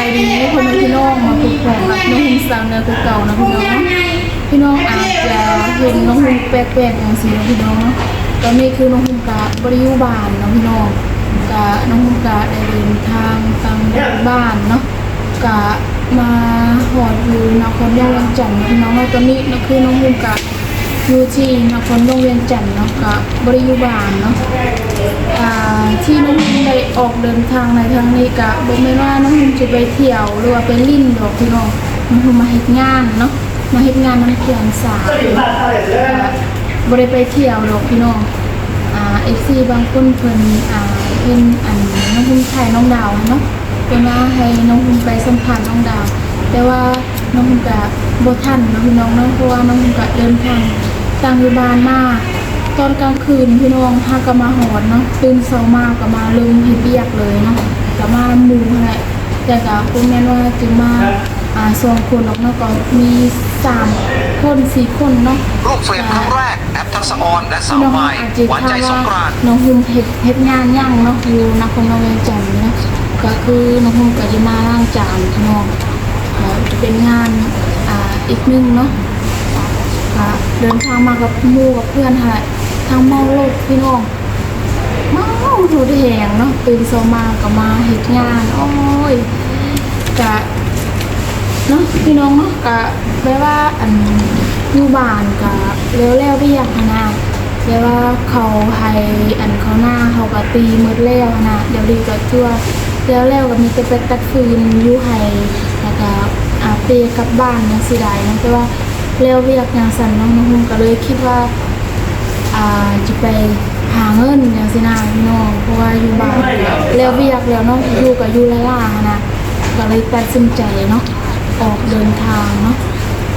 ายดีพ่อแม่พี่น้องมาพบกับน้องหุ่นสาวเนื้อคือเก่านะพี่น้องเนาะพี่น้องอาจจะเห็นน้องหุ่นแปลกๆอย่างสีนะพี่น้องเนาะตอนนี้คือน้องหุ่นกะบริยุบานเนาะพี่น้องกะน้องหุ่นกะได้เดินทางตังบ้านเนาะกะมาหอดอยู่นครหลวงเวียงจันทน์พี่น้องเนาะตอนนี้นะคือน้องหุ่นกะอยู่ที่นครหลวงเวียงจันทน์เนาะกะบริยุบานเนาะ ที่น้องฮิมได้ออกเดินทางในทางนี้กะบอกไม่นว่าน้องฮิมจะไปเที่ยวหรือว่าไปลิ่นดอกพี่น้องน้องฮิมมาเฮ็ดงานเนาะมาเฮ็ดงานน้ำเขียนสาวบ่ได้ไปเที่ยวดอกพี่น้องอ่า FC บางคนเพิ่นอ่าเพิ่นอันน้องฮิมถ่ายน้องดาวเนาะเพิ่นว่าให้น้องฮิมไปสัมภาษณ์น้องดาว แต่ว่าน้องฮิมกะบ่ทันเนาะพี่น้องเนาะเพราะว่าน้องฮิมกะเดินทางต่างอยู่บ้านมาก ตอนกลางคืนพี่น้องพาก็มาหอนเนาะตื่นเช้ามาก็มาลืมเฮ็ดเบียกเลยเนาะก็มาหมู่นั่นแหละแต่ก็คุณแม่นว่าจึงมาอ่าสองคนออกเนาะก็มีสามคนสี่คนเนาะรูปเฟรมครั้งแรกแอปทักษะออนและสาพี่วน้องไม้อาจจะหวานใจถามสงว่ากรานต์น้องหุ่มเฮ็ดเฮ็ดงานย่างเนาะอยู่นครนเวียงจันทน์เนาะก็คือน้องหุ่มก็จะมาล้างจานพี่น้องก็จะเป็นงานอ่าอีกหนึงเนาะค่ะเดินทางมากับหมู่กับเพื่อนค่ะ ทางเมาโลกพี่น้องเมาดูดแหงเนาะตื่นเช้ามาก็มาเฮ็ดงานโอ้ยกะเนาะพี่น้องเนาะกะแปลว่าอันอยู่บ้านกะแล้วแล้วได้อยากหั้นะแปลว่าเขาให้อันเขาหน้าเขาก็ตีมืดแล้วนะเดี๋ยวดีก็ทั่วแล้วแล้วก็มีแต่ไปตัดฟืนอยู่ให้แล้วก็อาเปยกับบ้านยังสิได้นะแต่ว่าแล้วเวียกอย่างสันน้องน้องหุ่มก็เลยคิดว่า อ่าจะไปหาเงินอย่างสินะพี่น้องเพราะว่าอยู่บ้านแล้วเวียกแล้วเนาะอยู่กับอยู่ละล่าๆนะก็เลยตัดสินใจเนาะออกเดินทางเนาะ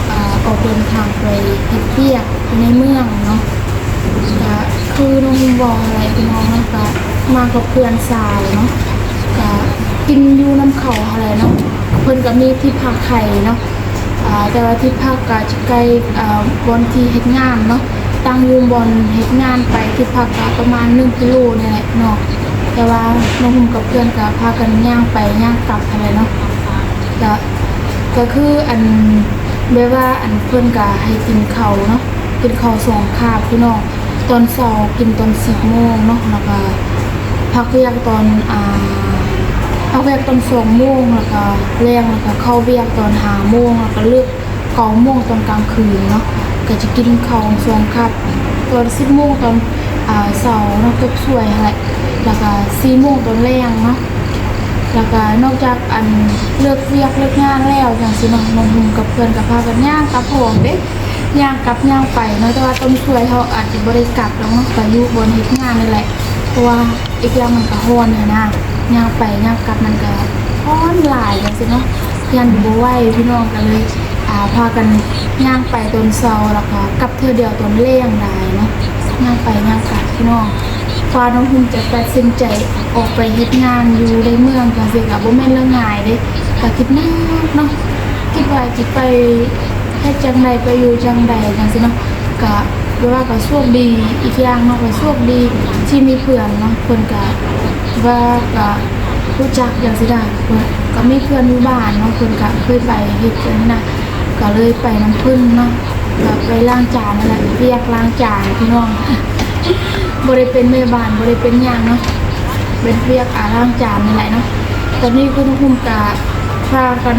อ่าออกเดินทางไปเฮ็ดเวียกในเมืองเนาะก็คือน้องบอกอะไรพี่น้องเนาะก็มากับเพื่อนสาวเนาะก็กินอยู่น้ำเขาอะไรเนาะเพิ่นก็มีที่พักไข่เนาะอ่าแต่ว่าที่ภาคกาจะใกล้อ่าบอนที่เฮ็ดงานเนาะ ตั้งอยูบอนเฮ็ดงานไปที่ภาคกาประมาณ1กิโลนี่แหละเนาะแต่ว่าน้องหุ่มกับเพื่อนก็พากันย่างไปย่างกลับอะไรเนาะก็ก็คืออันแบบว่าอันเพื่อนก็ให้กินข้าวเนาะกินข้าวสองคาบพี่น้องตอนเช้ากินตอน10โมงเนาะแล้วก็พักเที่ยงตอนอ่าเอาเวียกตอนสองโมงแล้วก็แรงแล้วก็เข้าเวียกตอนหาโมงแล้วก็เลือกเก้าโมงตอนกลางคืนเนาะ ก็จะกินข้าวสองครับตอนสิบโมงตอนอ่าเสาร์เนาะก็สวยแหละแล้วก็สี่โมงตอนแรงเนาะแล้วก็นอกจากอันเลิกเวียกเลิกงานแล้วอย่างสิเนาะน้องหุมกับเพื่อนกับพากันย่างกับหองเด้ย่างกับย่างไปเนาะแต่ว่าต้นสวยเขาอาจจะบริกลับแล้วเนาะก็อยู่บนเฮ็ดงานนี่แหละเพราะว่าอีกอย่างมันก็ฮ้อนนะนะย่างไปย่างกลับมันก็ฮ้อนหลายอย่างสิเนาะยันบ่ไหวพี่น้องก็เลย อ่าพากันย่างไปตนเช้าแล้วก็กลับเทื่อเดียวตนเลี้ยงได้เนาะย่างไปย่างกลับพี่น้องฟ้าน้องหุ่นจะตัดสินใจออกไปเฮ็ดงานอยู่ในเมืองจังซี่ก็บ่แม่นเรื่องง่ายเด้ก็คิดหนักเนาะคิดว่าสิไปเฮ็ดจังใดไปอยู่จังใดจังซี่เนาะก็หรือว่าก็โชคดีอีกอย่างเนาะก็โชคดีที่มีเพื่อนเนาะเพื่นก็ว่าก็รู้จักอย่างสิได้เพื่อนก็มีเพื่อนอยู่บ้านเนาะเพื่นก็เคยไปเฮ็ดกันนะ ก็เลยไปน้ำพึ่งเนาะก็ไปล้างจานนั่นแหละเรียกล้างจานพี่น้องบ่ได้เป็นแม่บ้านบ่ได้เป็นหยังเนาะเป็นเรียกอาล้างจานนี่แหละเนาะตอนนี้คุณคุมกะพากัน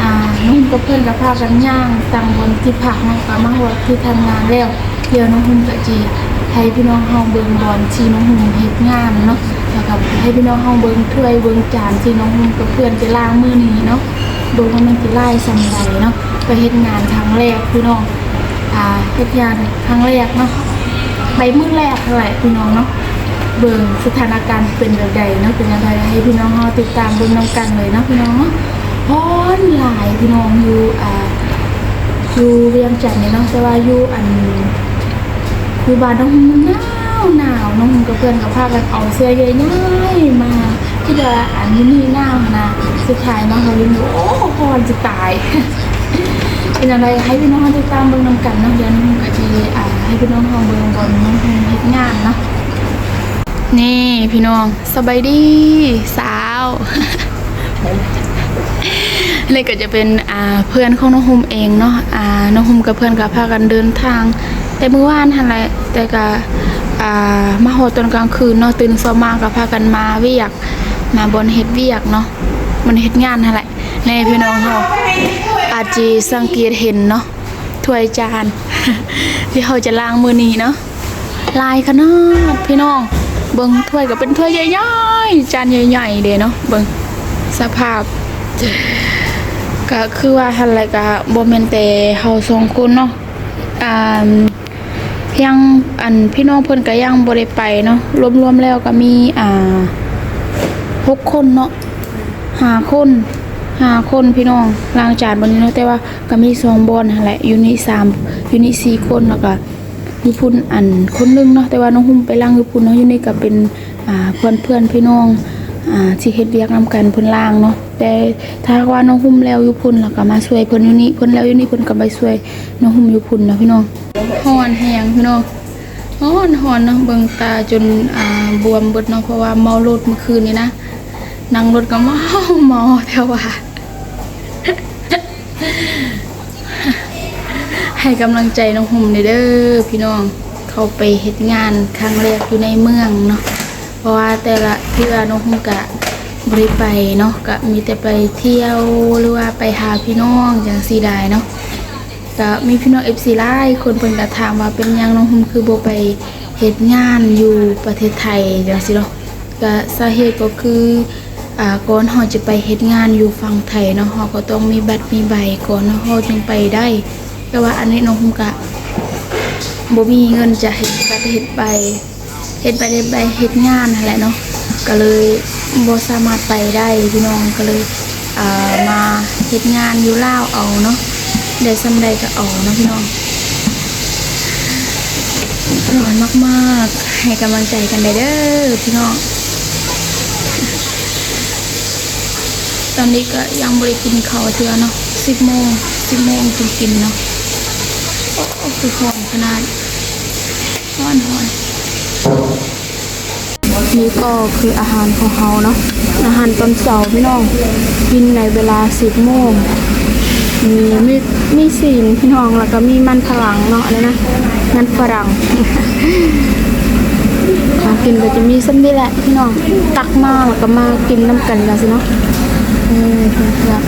อ่าน้องกับเพื่อนก็พากันย่างตังบนที่พักเนาะก็มาฮอดที่ทำงานแล้วเดี๋ยวน้องหุ่มกะจีให้พี่น้องเฮาเบิ่งบอลที่น้องหุ่มเฮ็ดงานเนาะแล้วก็ให้พี่น้องเฮาเบิ่งถ้วยเบิ่งจานที่น้องหุ่มกับเพื่อนจะล้างมือนี้เนาะเบิ่งว่ามันสิลายซำใดเนาะ ไปเฮ็ดงานครั้งแรกพี่น้องอ่าเฮ็ดงานครั้งแรกเนาะไปมื้อแรกเท่าไหร่พี่น้องเนาะเบิ่งสถานการณ์เป็นแบบใดเนาะเป็นจังไดให้พี่น้องเฮาติดตามเบิ่งนํกันเลยเนาะพี่น้องเนาะฮ้อนหลายพี่น้องอยู่อ่าอยู่เวียงจันทน์เนี่ยเนาะแต่ว่าอยู่อันอยู่บ้านน้องหนาวหนาวน้องกับเพื่อนกับพากันเอาเสื้อใหญ่ๆมาที่จะอันนี้หนาวนะสุดท้ายน้องเขาเลิ้นโอ้พอนจะตาย เป็นอะไรให้พี่น้องติดตามเบิ่งนำกันเนาะเดี๋ยวน้องหุ่มก็จะอ่าให้พี่น้องเฮาเบิ่งบนน้องเฮ็ดงานเนาะนี่พี่น้องสบายดีสาวนี่ก็จะเป็นอ่าเพื่อนของน้องฮุมเองเนาะอ่าน้องฮุมกับเพื่อนก็พากันเดินทาง แต่เมื่อวานหั่นแหละแต่ก็อ่ามาฮอตอนกลางคืนเนาะตื่นเช้ามาก็พากันมาเวียกมาบนเฮ็ดเวียกเนาะมันเฮ็ดงานหั่นแหละในพี่น้องเฮา อาจจะสังเกตเห็นเนาะถ้วยจานที่เขาจะล้างมือนี้เนาะลายขนาดพี่น้อง เบิ่งถ้วยก็เป็นถ้วยใหญ่ๆจานใหญ่ๆเด้เนาะเบิ่งสภาพก็คือว่าหั่นแหละก็บ่แม่นแต่เฮาสองคนเนาะอ่ายังอันพี่น้องเพิ่นก็ยังบ่ได้ไปเนาะรวมๆแล้วก็มีอ่าหกคนเนาะห้าคน ห้าคนพี่น้องล้างจานบนนี้เนาะแต่ว่าก็มีสองบอนหั่นแหละอยู่นี่สามอยู่นี่สี่คนแล้วก็มีพุ่นอันคนหนึงเนาะแต่ว่าน้องหุ่มไปล้างอยู่พุ่นเนาะอยู่นี่ก็เป็นอ่าเพื่อนเพื่อนพี่น้องอ่าที่เฮ็ดเวียกนำกันเพิ่นล่างเนาะแต่ถ้าว่าน้องหุ่มแล้วอยู่พุ่นแล้วก็มาช่วยเพิ่นอยู่นี่เพิ่นแล้วอยู่นี่เพิ่นก็ไปช่วยน้องหุ่มอยู่พุ่นเนาะพี่น้องฮ้อนแฮงพี่น้องฮ้อนฮ้อนเนาะเบิ่งตาจนอ่าบวมเบิดเนาะเพราะว่าเมารถเมื่อคืนนี้นะนั่งรถก็เมาเมาแต่ว่า ให้กำลังใจน้องหุ่มเด้อพี่น้องเขาไปเฮ็ดงานครั้งแรกอยู่ในเมืองเนาะเพราะว่าแต่ละเทื่อน้องหุ่มกะบริไปเนาะก็มีแต่ไปเที่ยวหรือว่าไปหาพี่น้องจังซี่ได้เนาะก็มีพี่น้อง FC หลายคนเพิ่นก็ถามว่าเป็นยังน้องหุ่มคือโบไปเฮ็ดงานอยู่ประเทศไทยจังซี่เนาะก็สาเหตุก็คือ ก่อนเฮาจะไปเฮ็ดงานอยู่ฝั่งไทยเนาะเฮาก็ต้องมีบัตรมีใบก่อนเนาะเฮาจึงไปได้ แต่ว่าอันนี้น้องหุ่มกะบ่มีเงินจะเฮ็ดบัตรเฮ็ดใบเฮ็ดไปเฮ็ดไปเฮ็ดงานนั่นแหละเนาะก็เลยบ่สามารถไปได้พี่น้องก็เลยมาเฮ็ดงานอยู่ลาวเอาเนาะได้ซำใดก็เอาเนาะพี่น้องร้อนมากๆ ให้กำลังใจกันได้เด้อพี่น้อง ตอนนี้ก็ยังบ่ได้กินข้าวเทื่อเนาะ10โมง10โมงจึงกินเนาะโอ้คือร้อนขนาดร้อนร้อนนี่ก็คืออาหารของเขาเนาะอาหารตอนเสาพี่น้องกินในเวลาสิบโมงมีมีมีสีนพี่น้องแล้วก็มีมันฝรั่งเนาะอะไรนะมันฝรั่งของกินก็จะมีซ้ำนี่แหละพี่น้องตักมาแล้วก็มากินน้ำกันกันสิเนาะ ออเพื่อน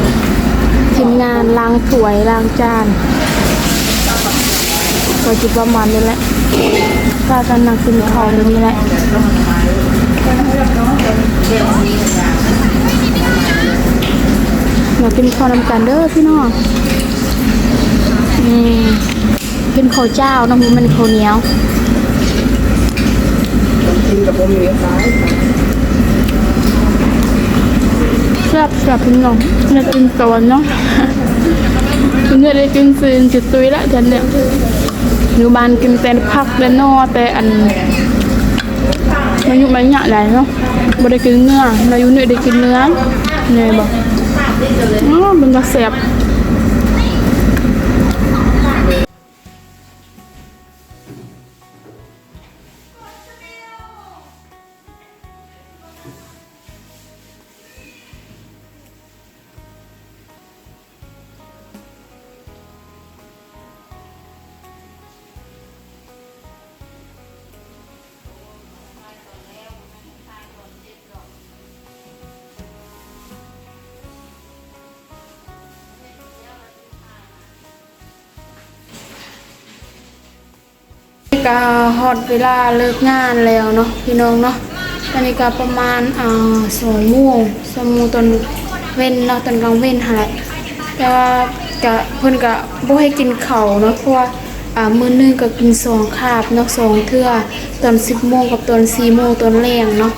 ๆทีมงานล้างถ้วยล้างจานก็จะประมาณนี้แหละพากันนั่งกินข้าวในนี้แหละมากินข้าวนำกันเด้อพี่น้องอืมเป็นข้าวเจ้านะมันข้าวเหนียวกินกับผมอยู่ซ้าย แซ่ บแซ่บพี่น้องน่ากินตอนเนาะเนี่ยได้กินซีนจุดตุยละฉันเนี่ยอยู่บ้านกินแต่ผักและนอแต่อันมันอยู่มันหยะหลายเนาะบ่ได้กินเนื้อมาอยู่เนี่ยได้กินเนื้อเนี่ยบอกอ๋อมันก็แซ่บ ก็ฮอดเวลาเลิกงานแล้วเนาะพี่น้องเนาะตอนนี้ก็ประมาณอ่าสองโมงสองโมงตอนเว้นเนาะตอนกลางเว้นหั่นแหละแต่ว่าก็เพิ่นก็บ่ให้กินข้าวเนาะเพราะว่าอ่ามื้อหนึงก็กินสองคาบเนาะสองเทื่อตอน10โมงกับตอน4โมงตอนแรงเนาะ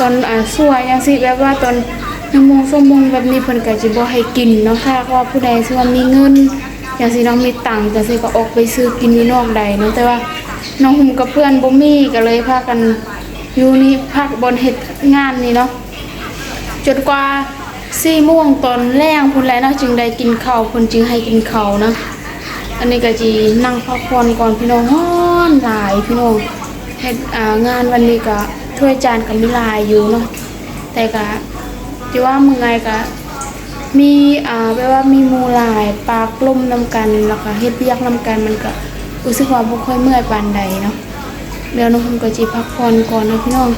ตอนอ่าสวยจังซี่แบบว่าตอน1โมง2โมงแบบนี้เพิ่นก็สิบ่ให้กินเนาะถ้าว่าผู้ใดสิว่ามีเงินจังซี่เนาะมีตังค์จังซี่ก็ออกไปซื้อกินอยู่นอกใดเนาะแต่ว่า น้องหุ่มกับเพื่อนบ่มีก็เลยพากันอยู่นี่พักบนเฮ็ดงานนี่เนาะจนกว่าสี่โมงตอนแรงพุ่นแล้วเนาะจึงได้กินข้าวพิ่นจึงให้กินข้าวนะอันนี้ก็จีนั่งพักผ่อนก่อนพี่น้องฮ้อนหลายพี่น้องเฮ็ดอ่างานวันนี้ก็ถ้วยจานก็มีหลายอยู่เนาะแต่ก็ที่ว่าเมื่อยก็มีอ่าแปลว่ามีมูลายปากลมนำกันแล้วก็เฮ็ดเวียกนำกันมันก็ รู้สึกว่าบ่ค่อยเมื่อยปานใดเนาะเดี๋ยวน้องคุณก็จิพักผ่อนก่อนนะพี่น้อง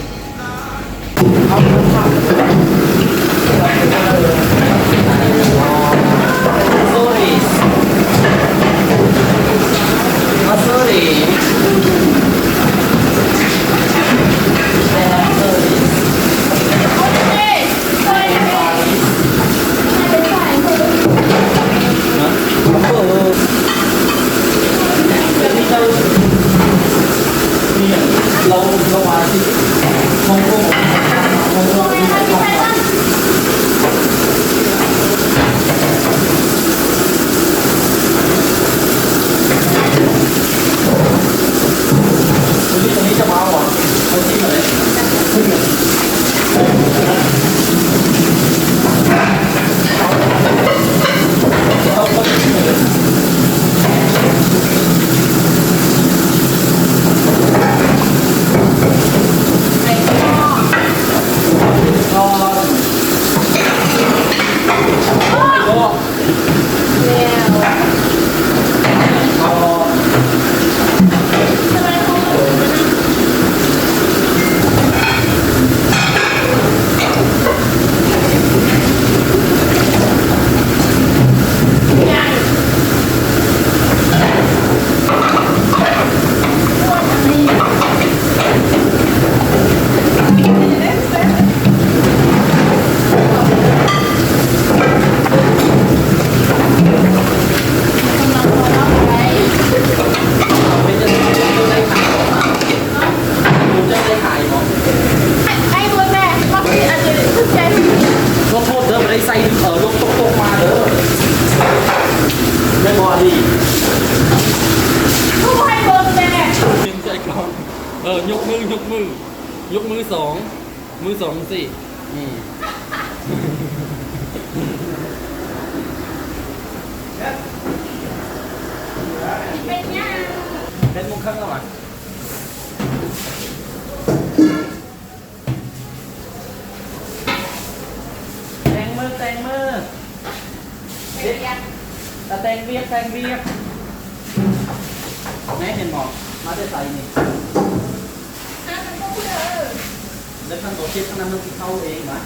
เองนะ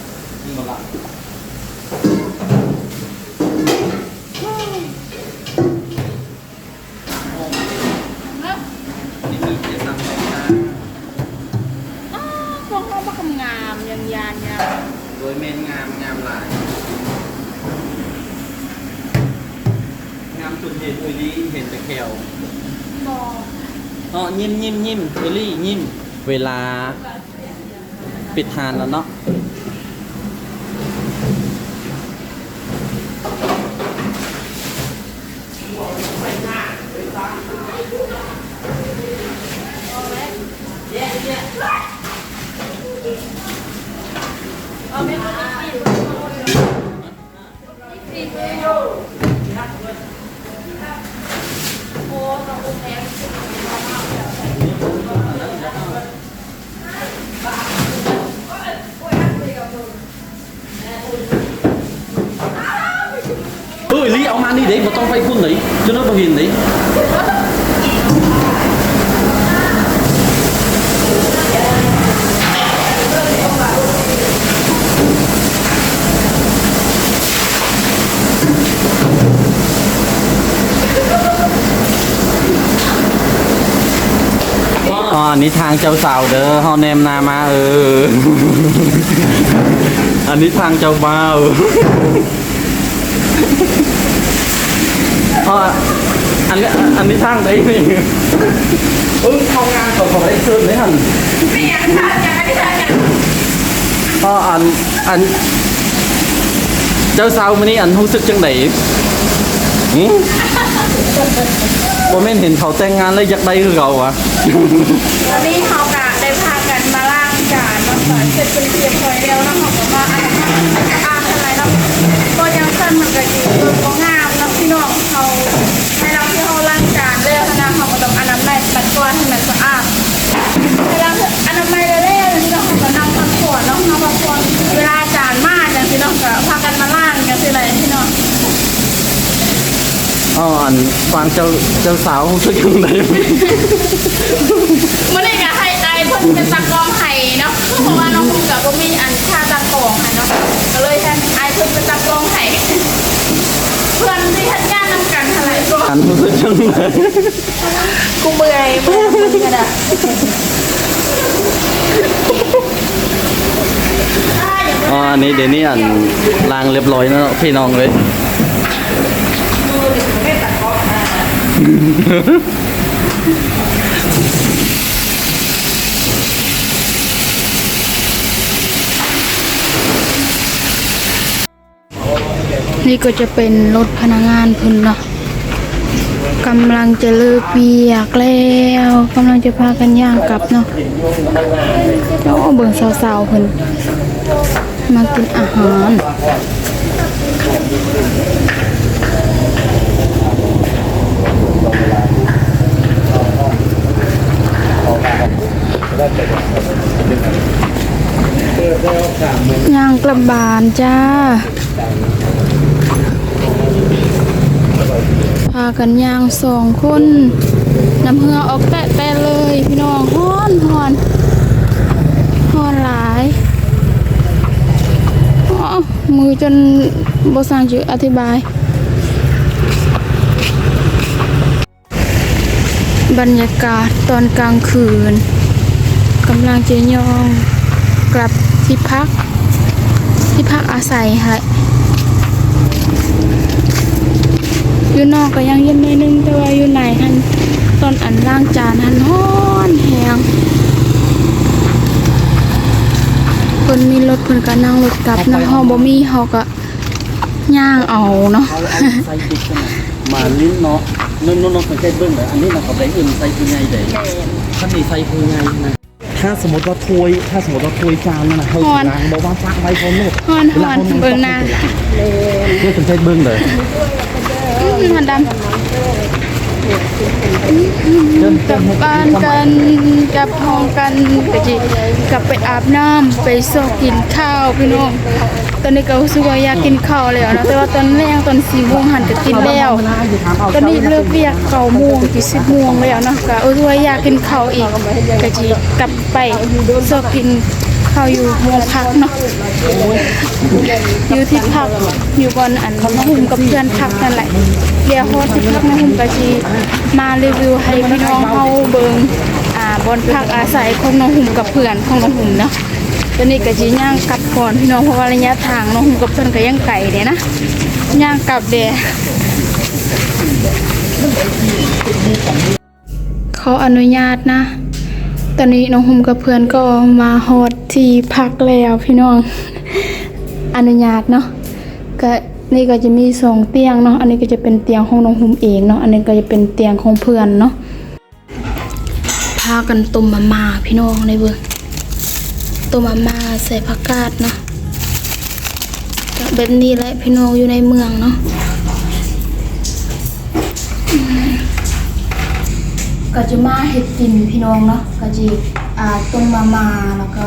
นี่มาละนี่มีเดี๋ยวสั่งเลยนะพวกเขามาทำงามยันยันยาโดยเมนงามงามหลาย งามสุดเห็นอุลี่เห็นแต่แควบอกอ๋อยิ้มยิ้มยิ้มเอลี่ยิ้ม เวลาปิดทานแล้วเนาะ เฮ้ยลีเอามานี่เด็กบ่ต้องไปพุ่นไหนจะน้ อันนี้ทางเจ้าสาวเด้อเฮาแนมนามาเออ อันนี้ทางเจ้าบ่าวอ๋ออันนี้อันนี้ทางได้นี่เออเข้างานเขาขาได้ซื้อเลยหันไม่อยากทานอยากให้ทานอยากอ๋ออันอัน เจ้าสาวมื้อนี้อันรู้สึกจังไดหืม บ่แม่นเห็นเขาแต่งงานแล้วอยากได้คือเขาวะวันนี้เขากะได้พากันมาล้างจานมาสอนเสร็จเป็นเพียบร้อยแล้วนะเขาบอกว่าอะไรนะอาบอะไรเราก็ยังสั้นมันก็ดีเออก็งามเนาะพี่น้องเขาที่เขาล้างจานแล้วนะเขาก็ต้องอนามัยตัดตัวให้มันสะอาดเวลาอนามัยแล้วๆพี่น้องเขาก็นำพักผ่อนเนาะนำพักผ่อนเวลาจานมาอย่างพี่น้อง อ๋ออันฟังเจ้าเจ้าสาวรู้สึกจังไดมื่อนี้ก็ให้ไอเพิ่นเป็นตากล้องให้เนาะเพราะว่าน้องภูมิกับบ่มีอันค่าตากล้องให้เนาะก็เลยให้ไอเพิ่นเป็นตากล้องให้เพื่อนที่ทัดย่านนำกันเท่าไหร่ก็อันรู้สึกจังไดกูเบื่อเบื่อมึงกันอะอ๋ออันนี้เดี๋ยวนี้อันล้างเรียบร้อยแล้วเนาะพี่น้องเลย นี่ก็จะเป็นรถพนักงานพิ่นเนาะกำลังจะเลิกเบียกแล้วกำลังจะพากันย่างกลับเนาะโอ้เบิ่งสาวๆพิ่นมากินอาหาร ย่างกลับบานจ้า พากันยางสองคน น้ำเหือออกแตะแตะเลยพี่น้องฮ้อนฮ้อนฮ้อนหลายอ้อมือจนบสางจืออธิบาย บรรยากาศตอนกลางคืนกำลังจะย่องกลับที่พัก ที่พักอาศัยค่ะอยู่นอกก็ยังเย็นหน่อยนึงแต่ว่าอยู่ในหันตอนอันล่างจานหันฮ้อนแหงเพิ่นมีรถเพิ่นก็นั่งรถกลับนะเฮาบ่มีเฮาก็ย่างเอาเนาะเอาอันใส่ดิบกันน่ะมาลิ้นเนาะนุ่นๆๆสังเกตเบิ่งเลยอันนี้น่ะเขาได้อื่นใส่ผู้ใหญ่ได้ท่านนี่ใส่ผู้ใหญ่นะ ถ้าสมมติว่าถ้วย ถ้าสมมติว่าถ้วยจานนั่นน่ะเฮาสิล้างบ่ว่าซักไว้พร้อมโลดฮ้อนฮ้อนเบิ่งหน้าเพื่อสังเกตเบิ่งเลยอื้อมันดำเดิน กลับบ้านกันกลับห้องกันกะจิกลับไปอาบน้ำไปซอกกินข้าวพี่น้องตอนนี้ก็รู้สึกว่าอยากกินข้าวแล้วนะแต่ว่าตอนแรกตอนสี่โมงหันก็กินแล้ว ตอนนี้เลิกเรียกเก้าโมงกี่สิบโมงแล้วนะก็รู้สึกว่าอยากกินข้าวอีกกะจิกลับไปซอกกิน ข้าอยู่โรงพักเนาะอยู่ที่พักอยู่บนอันน้องหุ่มกับเพื่อนพักนั่นแหละเดี๋ยวฮอดที่พักน้องหุ่มกะจิมารีวิวให้พี่น้องเฮาเบิ่งอ่าบนพักอาศัยของน้องหุ่มกับเพื่อนของน้องหุ่มเนาะตอนนี้กะจิย่างกลับก่อนพี่น้องเพราะว่าระยะทางน้องหุ่มกับเพื่อนก็ยังไกลเด้นะย่างกลับเด้เขาอนุญาตนะ ตอนนี้น้องหุ่มกับเพื่อนก็มาฮอด ที่พักแล้วพี่น้อง อนุญาตเนาะก็นี่ก็จะมีสองเตียงเนาะอันนี้ก็จะเป็นเตียงของน้องหุมเองเนาะอันนี้ก็จะเป็นเตียงของเพื่อนเนาะพากันต้มมาม่าพี่น้องในเบิ่งต้มมาม่าใส่ผักกาดเนาะแบบนี้แหละพี่น้องอยู่ในเมืองเนาะก็จะมาเห็ดกินพี่น้องเนาะก็จะ ต้มมามาแล้วก็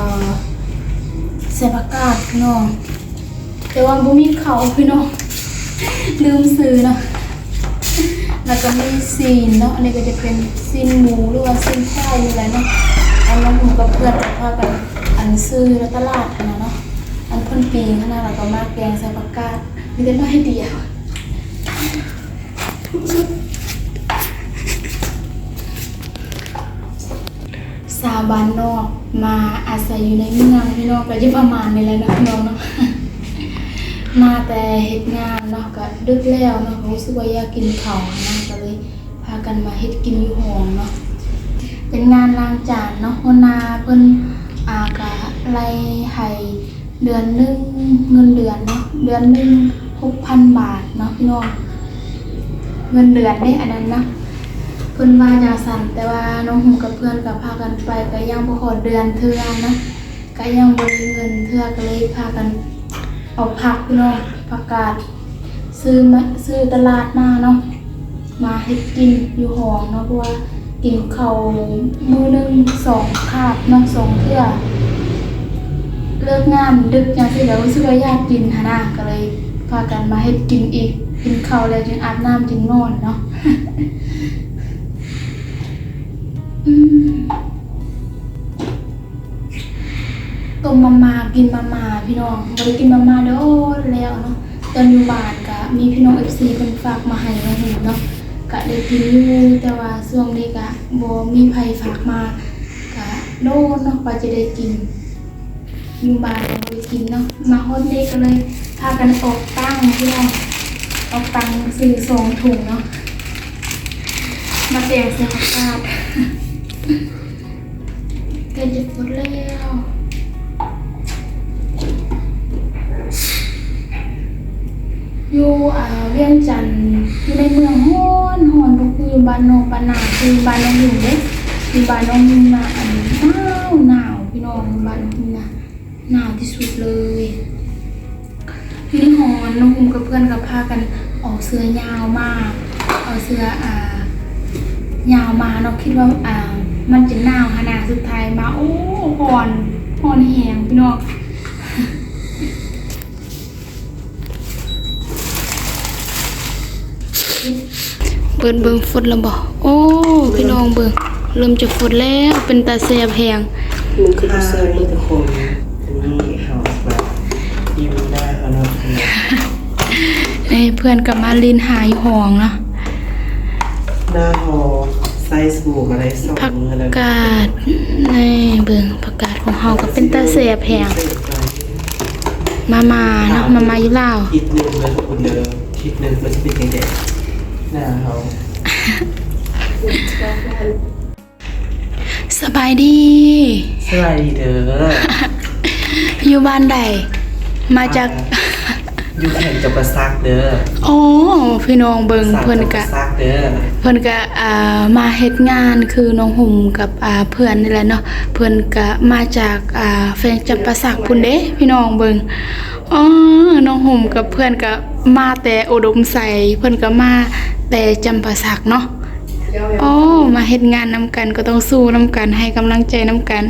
ใส่ผักกาดพี่น้องแต่ว่าบ่มีเขาพี่น้องลืมซื้อเนาะแล้วก็มีซีนเนาะอันนี้ก็จะเป็นซีนหมูหรือว่าซีนควายอะไรเนาะอันนั้นหมูกับเพื่อนพากันอันซื้อแล้วตลาดนนั้นเนาะอันพ่นปีขนาดแล้วก็มาแกงใส่ผักกาดมีแต่น้อยเดียว สาว บ้านนอกมาอาศัยอยู่ในเมืองพี่น้องก็จะประมาณนี้แหละเนาะพี่น้องเนาะมาแต่เฮ็ดงานเนาะก็ดึกแล้วเนาะรู้สึกว่าอยากกินข้าวนะก็เลยพากันมาเฮ็ดกินอยู่ห้องเนาะเป็นงานล้างจานเนาะหัวหน้าเพิ่นอากะไล่ให้เดือนนึงเงินเดือนเนาะเดือนนึง6,000บาทเนาะพี่น้องเงินเดือนเด้อันนั้นเนาะ เพิ่นว่าจังซั่นแต่ว่าน้องหุมกับเพื่อนก็พากันไปก็ยังบ่ฮอดเดือนเทื่อนะก็ยังบ่มีเงินเทื่อก็เลยพากันเอาผักพี่น้องผักกาดซื้อมาซื้อตลาดมาเนาะมาเฮ็ดกินอยู่ห้องเนาะเพราะว่ากินข้าวมื้อหนึงสองคาบเนาะสองเทื่อเลิกงานดึกจังซี่แล้วรู้สึกว่าอยากกินหันน่ะก็เลยพากันมาเฮ็ดกินอีกกินข้าวแล้วจึงอาบน้ำจึงนอนเนาะ ต้มมามากินมามาพี่น้องบ่ได้กินมามาโดนแล้วเนาะตอนอยู่บ้านก็มีพี่น้อง FC เพิ่นฝากมาให้มาเห็นเนาะก็ได้กินอยู่แต่ว่าช่วงนี้ก็บ่มีไผฝากมาก็โดนเนาะกว่าจะได้กินอยู่บ้านบ่ได้กินเนาะมาฮอดเด็กก็เลยพากันออกตั้งพี่น้องออกตังซื้อสองถุงเนาะมาแจกเสียงา ดใกล้จะหมดแล้วอยู่อ่าเวียงจันทน์อยู่ในเมืองฮ้อนฮ้อนก็คือยู่บ้านนอกบ้านาคือบ้านนองอยู่เด้อยู่บ้านนองอยู่น่ะอันหนาวหนาวพี่น้องบ้านน้องอยู่นะหนาวที่สุดเลยอยู่ในหอนน้องคุมกับเพื่อนกับพากันออกเสื้อยาวมากเอาเสื้ออ่ายาวมาเนาะคิดว่าอ่ามันจะหนาวขนาดสุดท้ายมา โอ้หอนหอนแหงพี่น้องเบิ่งเบิ่งฝนแล้วบ่โอ้พี่น้องเบิ่งเริ่มจะฝนแล้วเป็นตาแสบแหงมันคือเซอร์นี่ทุกคนอันนี้เขาแบบยิ้มได้เขาเนาะเอ้ยเพื่อนกลับมาลินหายหองเนาะหน้าหอ ไซส์บูกอะไรสองผักมือแล้วกาดนี่เบิ่งผักกาดของเฮาก็เป็นตาแสบแหงมามาเนาะมามาอยู่ลาวทิศหนึ่งเลยทุกคนเดิมทิศหนึ่งมันจะเป็นแดงๆหน้าเขาสบายดีสวัสดีเด้ออยู่บ้านใดมาจากอยู่แข่งกับประซักเด้อโอ้พี่น้องเบิงเพิ่นกะกะซัก เด้อเพิ่นกะอ่ามาเฮ็ดงานคือน้องหุ่มกับอ่าเพื่อนนี่แหละเนาะเพิ่นกะมาจากอ่าแฟนจำปาสักพุ่นเด้พี่น้องเบิงอ๋อน้องหุ่มกับเพื่อนกะมาแต่อุดมใสเพิ่นก็มาแต่จำปาสักเนาะโอ้มาเฮ็ดงานนํกันก็ต้องสู้นํกันให้กำลังใจนํกัน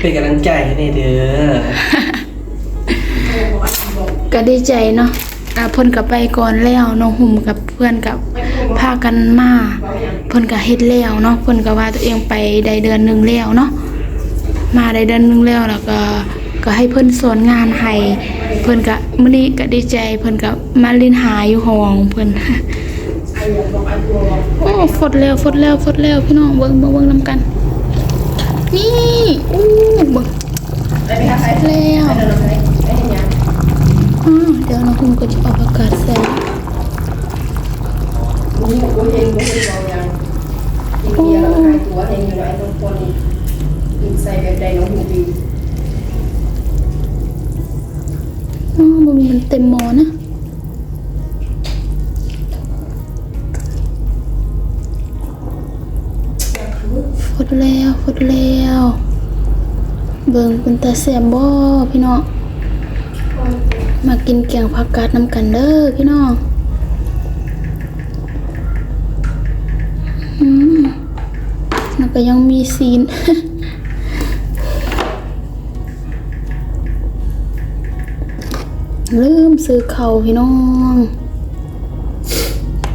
เป็นกำลังใจให้ในเด้อก็ดีใจเนาะอ่าเพิ่นก็ไปก่อนแล้วน้องหุ่มกับเพื่อนกับ พากันมาเพิ่นก็เฮ็ดแล้วเนาะเพิ่นก็ว่าตัวเองไปได้เดือนหนึงแล้วเนาะมาได้เดือนหนึงแล้วแล้วก็ก็ให้เพิ่นสอนงานให้เพิ่นก็มื้อนี้ก็ดีใจเพิ่นก็มาลินหาอยู่ห้องเพิ่นโอ้ฟดแล้วฟดแล้วฟดแล้วพี่น้องเบิ่งเบิ่งเบิ่งนํกัน นี่อู้เบิ่งแล้วอ่าเดี๋ยวน้องคุณก็จะ นี่กูเองมูเองเรายังทีกเดียวเราขายตัวเองอยู่ล้ไอ้ตรงคนนี้อีกใส่แบบไดน้องหูบีอ๋อมันมันเต็มมอนะฟดแล้วฟดแล้วเบิ่งเป็นตาแซมบ่พี่น้องมากินแกงผักกาดน้ำกันเด้อพี่น้อง อืม แล้วก็ยังมีซีน ลืมซื้อเขาวพี่น้อง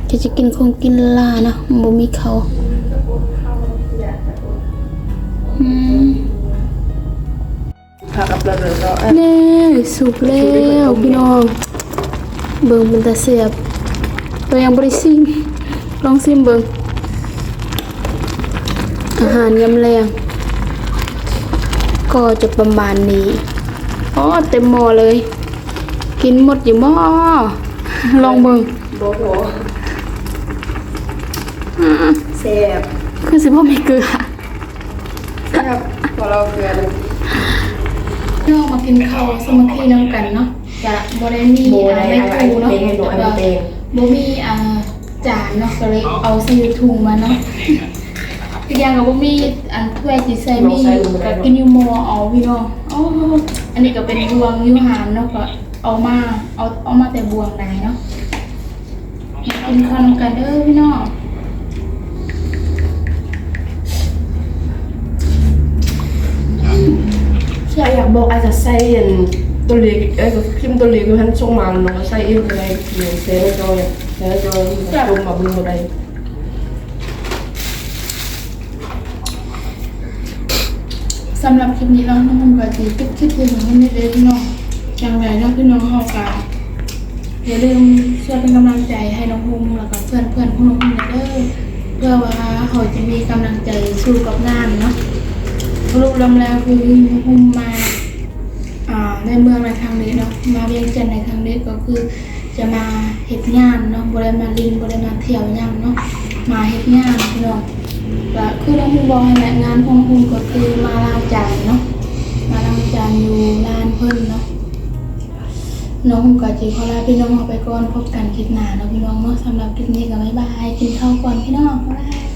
จะจะกินคงกินลานะบ่มีเขาวอืมพากับเราเลยก็แน่สุกแล้วพี่น้อง เบิ่งเป็นตาเสียบตัวยังบริซิมลองซิมเบิ่ง อาหารยำแรงก็จะประมาณนี้อ๋อเต็มหม้อเลย กินหมดอยู่หม้อลองเบิ่งโบโหอ่าแซ่บคือสิบ่มีเกลือแซ่บพอเราเกลือเลยพี่น้องมากินข้าวสามัคคีน้ำกันเนาะจะบ่ได้มีโบอ่าได้ไม่ไอ้ถูเนาะเพลงให้หนูไอ้แล้วเพก็ลงบ่มีอ่าจานเนาะก็เลยเอาใส่ถุงมาเนาะ อีกอย่างก็บ่มีอันถ้วยที่ใส่มีก็กินอยู่หม้อเอาพี่น้องอ๋ออันนี้ก็เป็นบวงอยู่หานเนาะก็เอามาเอาเอามาแต่บวงได้เนาะมากินข้าวนำกันเด้อพี่น้องอยากอยากบอกอาจจะใส่อันตัวเล็กเอ้ยก็พิมพ์ตัวเล็กคือหันส่งมาแล้วน้องก็ใส่เองก็ได้เดี๋ยวเซนจอยเซนจอยจมมาเบิ่งบ่ได้ สำหรับคลิปนี้เราน้องมุมกับจีปิดคลิปเพียงเท่านี้เลยพี่น้องจังไรเนาะพี่น้องเฮากาอย่าลืมช่วยเป็นกำลังใจให้น้องมุมแล้วก็เพื่อนเพื่อนของน้องมุมเด้อเพื่อว่าเขาจะมีกำลังใจสู้กับงานเนาะรุปรวมแล้วคือน้องมุมมาในเมืองในครั้งนี้เนาะมาเวียงจันในครั้งนี้ก็คือจะมาเฮ็ดงานเนาะบ่ได้มาลินบ่ได้มาเที่ยวหยังเนาะมาเฮ็ดงานพี่น้อง ก็คือน้องฮูบอกให้แหละงานของฮูก็คือมาล้างจานเนาะมาล้างจานอยู่ลานเพิ่นเนาะน้องฮูก็สิขอลาพี่น้องเอาไปก่อนพบกันคลิปหน้าเนาะพี่น้องเนาะสำหรับคลิปนี้ก็บ๊ายบายกินข้าวก่อนพี่น้องบ๊ายบาย